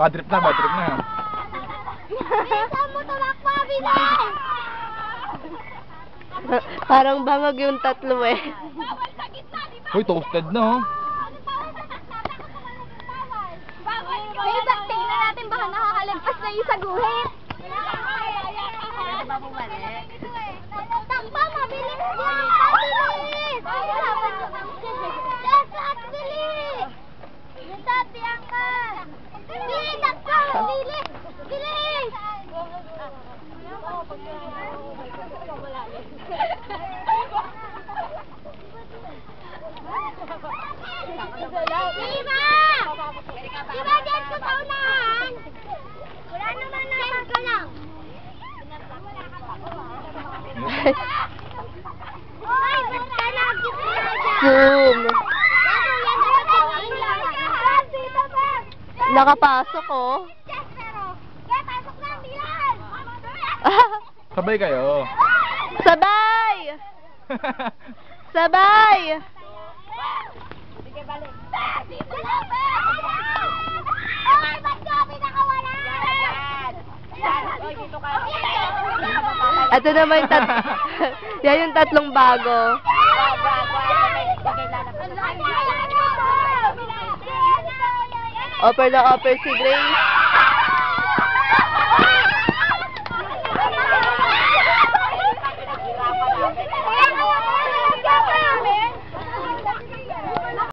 Bad trip na, bad trip na. Bisa mo tumakbo, bilis! Parang bangag yung tatlo eh. Uy, toasted na oh. May ba, tingnan natin baka nakakalimpas na yung sa guhit. Takbo, Bianca! Bilis, takbo! Bilis! Bilis! Diba? Diba dyan ko sa unahan? Wala naman na. Dyan ka lang. Ay, ba't ka nagkita dyan? Zoom. Bago yan, nakatawin lang. Dito ba? Nakapasok oh. Sabay kayo. Sabay! Sabay! Ito naman yung tat Yan yung tatlong bago. Offer na offer si Grace.